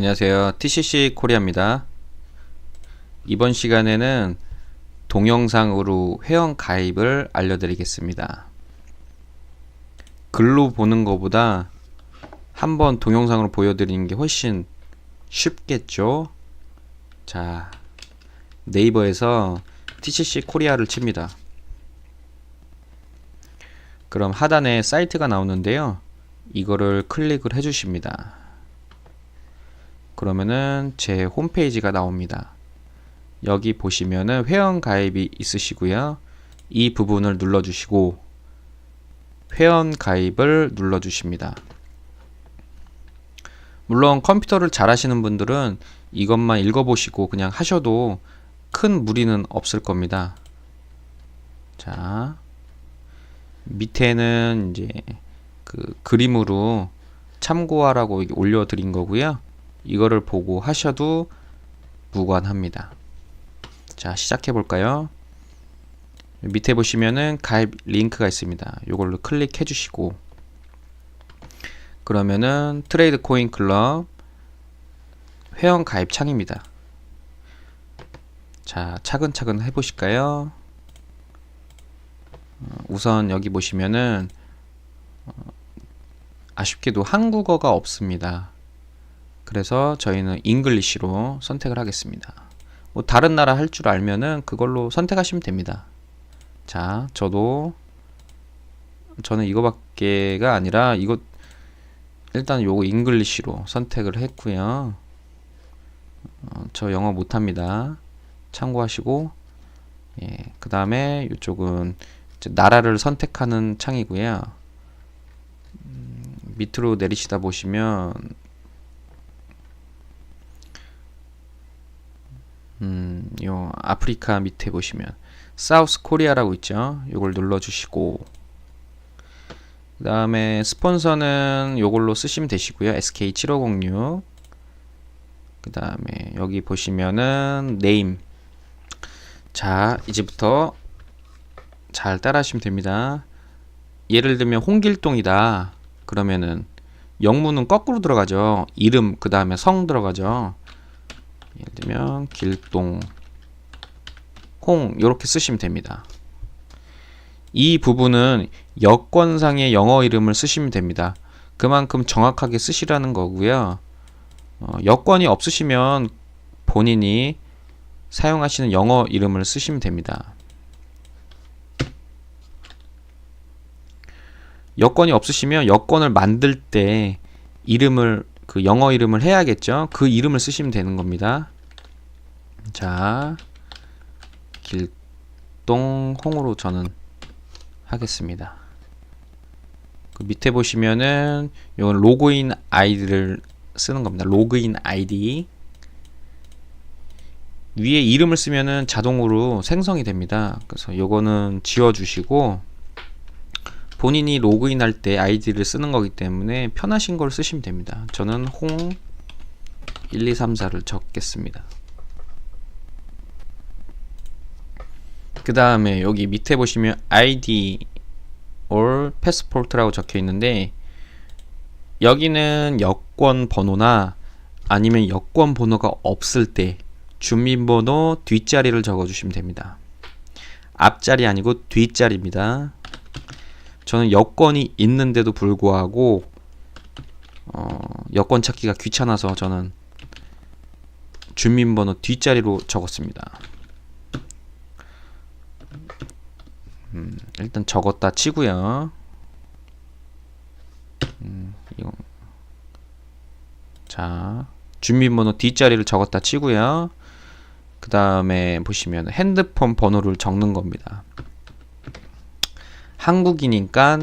안녕하세요. TCC 코리아입니다. 이번 시간에는 동영상으로 회원 가입을 알려드리겠습니다. 글로 보는 것보다 한번 동영상으로 보여드리는 게 훨씬 쉽겠죠? 자, 네이버에서 TCC 코리아를 칩니다. 그럼 하단에 사이트가 나오는데요. 이거를 클릭을 해주십니다. 그러면은 제 홈페이지가 나옵니다. 여기 보시면은 회원 가입이 있으시고요. 이 부분을 눌러주시고 회원 가입을 눌러주십니다. 물론 컴퓨터를 잘 하시는 분들은 이것만 읽어보시고 그냥 하셔도 큰 무리는 없을 겁니다. 자, 밑에는 이제 그 그림으로 참고하라고 올려드린 거고요. 이거를 보고 하셔도 무관합니다. 자, 시작해 볼까요? 밑에 보시면은 가입 링크가 있습니다. 이걸로 클릭해 주시고 그러면은 트레이드 코인 클럽 회원 가입 창입니다. 자, 차근차근 해 보실까요? 어, 우선 여기 보시면은 어, 아쉽게도 한국어가 없습니다. 그래서 저희는 잉글리시로 선택을 하겠습니다. 뭐 다른 나라 할 줄 알면은 그걸로 선택하시면 됩니다. 자, 저도 저는 이거밖에가 아니라 이거 일단 요거 잉글리시로 선택을 했고요. 어, 저 영어 못합니다. 참고하시고 예, 그 다음에 이쪽은 나라를 선택하는 창이고요. 음, 밑으로 내리시다 보시면 음, 요 아프리카 밑에 보시면 사우스 코리아라고 있죠. 요걸 눌러 주시고 그 다음에 스폰서는 요걸로 쓰시면 되시고요. SK7506 그 다음에 여기 보시면은 네임 자 이제부터 잘 따라 하시면 됩니다. 예를 들면 홍길동이다. 그러면은 영문은 거꾸로 들어가죠. 이름 그 다음에 성 들어가죠. 예를 들면 길동 홍 이렇게 쓰시면 됩니다. 이 부분은 여권상의 영어 이름을 쓰시면 됩니다. 그만큼 정확하게 쓰시라는 거고요. 어, 여권이 없으시면 본인이 사용하시는 영어 이름을 쓰시면 됩니다. 여권이 없으시면 여권을 만들 때 이름을 그 영어 이름을 해야겠죠. 그 이름을 쓰시면 되는 겁니다. 자, 길동홍으로 저는 하겠습니다. 그 밑에 보시면은 이건 로그인 아이디를 쓰는 겁니다. 로그인 아이디 위에 이름을 쓰면은 자동으로 생성이 됩니다. 그래서 요거는 지워 주시고 본인이 로그인 할 때 아이디를 쓰는 거기 때문에 편하신 걸 쓰시면 됩니다. 저는 홍 1234를 적겠습니다. 그 다음에 여기 밑에 보시면 ID or passport라고 적혀 있는데 여기는 여권 번호나 아니면 여권 번호가 없을 때 주민번호 뒷자리를 적어 주시면 됩니다. 앞자리 아니고 뒷자리입니다. 저는 여권이 있는데도 불구하고 어, 여권 찾기가 귀찮아서 저는 주민번호 뒷자리로 적었습니다. 음, 일단 적었다 치고요. 음, 이거 자 주민번호 뒷자리를 적었다 치고요. 그 다음에 보시면 핸드폰 번호를 적는 겁니다. 한국이니까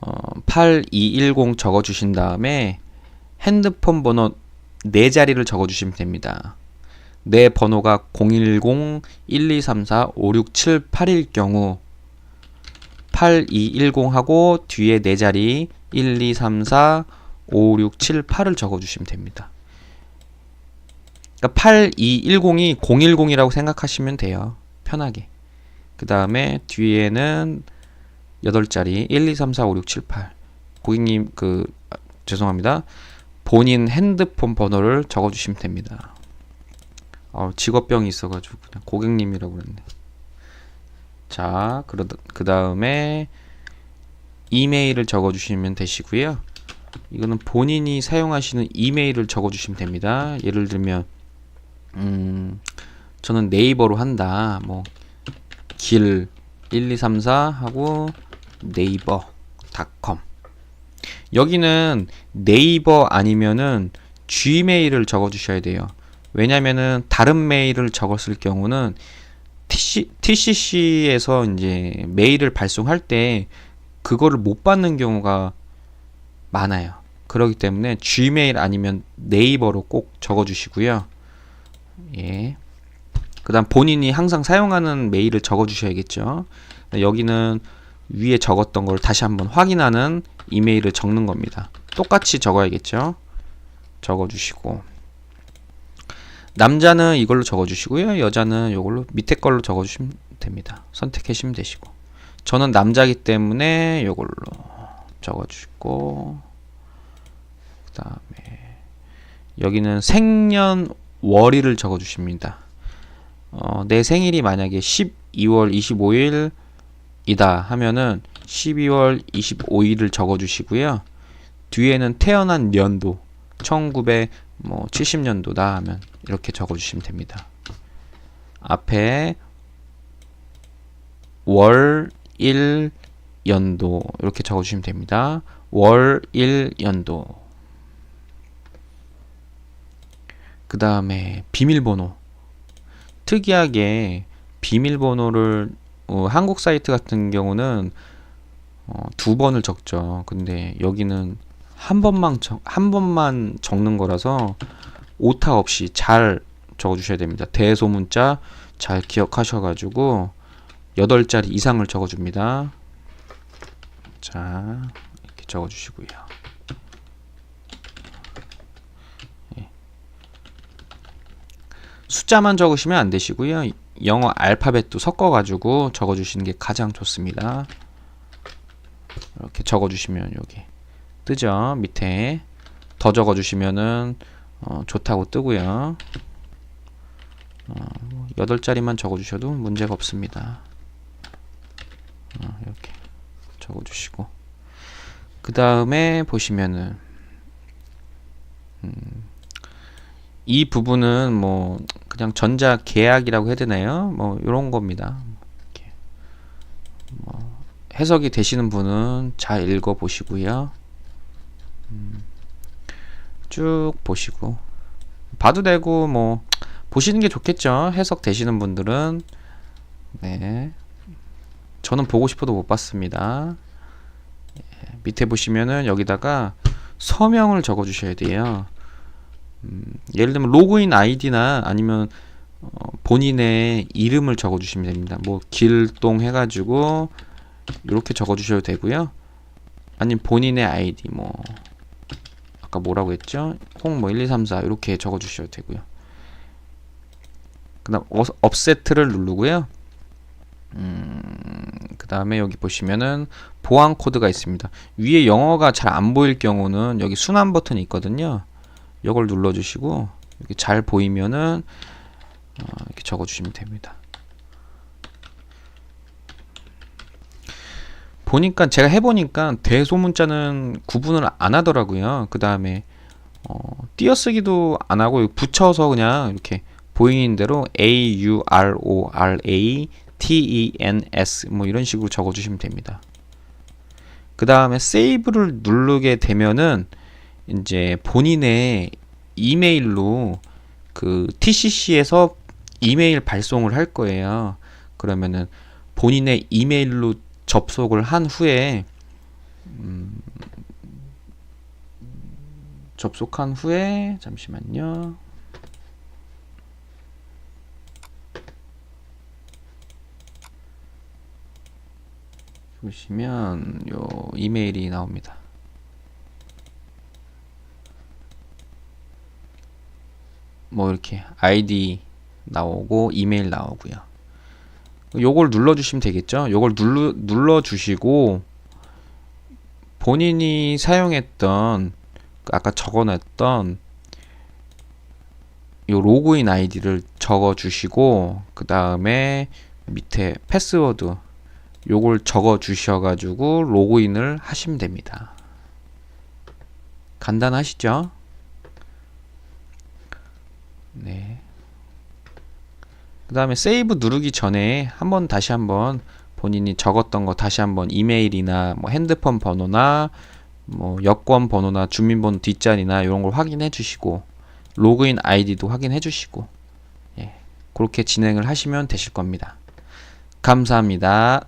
어, 8210 적어주신 다음에 핸드폰 번호 네 자리를 적어주시면 됩니다. 내 번호가 010-1234-5678일 경우 8210하고 뒤에 네 자리 1234-5678을 적어주시면 됩니다. 그러니까 8210이 010이라고 생각하시면 돼요. 편하게. 그 다음에 뒤에는 8자리 1, 2, 3, 4, 5, 6, 7, 8 고객님 그 아, 죄송합니다 본인 핸드폰 번호를 적어주시면 됩니다. 어, 직업병이 있어가지고 그냥 고객님이라고 그랬네. 자, 그 다음에 이메일을 적어주시면 되시고요. 이거는 본인이 사용하시는 이메일을 적어주시면 됩니다. 예를 들면 음, 저는 네이버로 한다. 뭐 길 1234 하고 네이버 닷컴 여기는 네이버 아니면은 gmail을 적어 주셔야 돼요. 왜냐면은 다른 메일을 적었을 경우는 TC, TCC에서 이제 메일을 발송할 때 그거를 못 받는 경우가 많아요. 그렇기 때문에 Gmail 아니면 네이버로 꼭 적어 주시고요. 예. 그다음 본인이 항상 사용하는 메일을 적어 주셔야겠죠. 여기는 위에 적었던 걸 다시 한번 확인하는 이메일을 적는 겁니다. 똑같이 적어야겠죠. 적어 주시고 남자는 이걸로 적어 주시고요. 여자는 이걸로 밑에 걸로 적어 주시면 됩니다. 선택하시면 되시고 저는 남자기 때문에 이걸로 적어 주시고 그다음에 여기는 생년월일을 적어 주십니다. 어, 내 생일이 만약에 12월 25일 이다 하면은 12월 25일을 적어 주시고요. 뒤에는 태어난 년도 1970년도다 하면 이렇게 적어 주시면 됩니다. 앞에 월, 일, 연도 이렇게 적어 주시면 됩니다. 월, 일, 연도 그 다음에 비밀번호 특이하게 비밀번호를 어, 한국 사이트 같은 경우는 어, 두 번을 적죠. 근데 여기는 한 번만 적, 한 번만 적는 거라서 오타 없이 잘 적어 주셔야 됩니다. 대소문자 잘 기억하셔 가지고 8자리 이상을 적어 줍니다. 자, 이렇게 적어 주시고요. 숫자만 적으시면 안 되시고요. 영어 알파벳도 섞어가지고 적어주시는 게 가장 좋습니다. 이렇게 적어주시면 여기 뜨죠. 밑에 더 적어주시면은 어, 좋다고 뜨고요. 어, 8자리만 적어주셔도 문제가 없습니다. 어, 이렇게 적어주시고 그 다음에 보시면은 음, 이 부분은 뭐 그냥 전자 계약이라고 해야 되나요? 뭐 이런 겁니다. 뭐 해석이 되시는 분은 잘 읽어 보시고요. 음, 쭉 보시고 봐도 되고 뭐 보시는 게 좋겠죠. 해석 되시는 분들은 네. 저는 보고 싶어도 못 봤습니다. 예, 밑에 보시면은 여기다가 서명을 적어 주셔야 돼요. 음, 예를 들면 로그인 아이디나 아니면 어, 본인의 이름을 적어 주시면 됩니다. 뭐 길동 해가지고 이렇게 적어 주셔도 되고요. 아니면 본인의 아이디 뭐 아까 뭐라고 했죠? 홍뭐 1234 이렇게 적어 주셔도 되고요. 그 다음 업세트를 누르고요. 음, 그 다음에 여기 보시면은 보안 코드가 있습니다. 위에 영어가 잘 안 보일 경우는 여기 순환 버튼이 있거든요. 이걸 눌러주시고 이렇게 잘 보이면은 어, 이렇게 적어주시면 됩니다. 보니까 제가 해보니까 대소문자는 구분을 안 하더라고요. 그 다음에 어, 띄어쓰기도 안 하고 붙여서 그냥 이렇게 보이는 대로 A U R O R A T E N S 뭐 이런 식으로 적어주시면 됩니다. 그 다음에 세이브를 누르게 되면은 이제 본인의 이메일로 그 TCC에서 이메일 발송을 할 거예요. 그러면은 본인의 이메일로 접속을 한 후에 음, 접속한 후에 잠시만요. 보시면 요 이메일이 나옵니다. 뭐 이렇게 아이디 나오고 이메일 나오고요. 요걸 눌러 주시면 되겠죠. 요걸 눌러 눌러 주시고 본인이 사용했던 아까 적어놨던 요 로그인 아이디를 적어 주시고 그 다음에 밑에 패스워드 요걸 적어 주셔가지고 로그인을 하시면 됩니다. 간단하시죠? 네. 그 다음에 세이브 누르기 전에 한번 다시 한번 본인이 적었던 거 다시 한번 이메일이나 뭐 핸드폰 번호나 뭐 여권 번호나 주민번호 뒷자리나 이런 걸 확인해 주시고 로그인 아이디도 확인해 주시고 예, 그렇게 진행을 하시면 되실 겁니다. 감사합니다.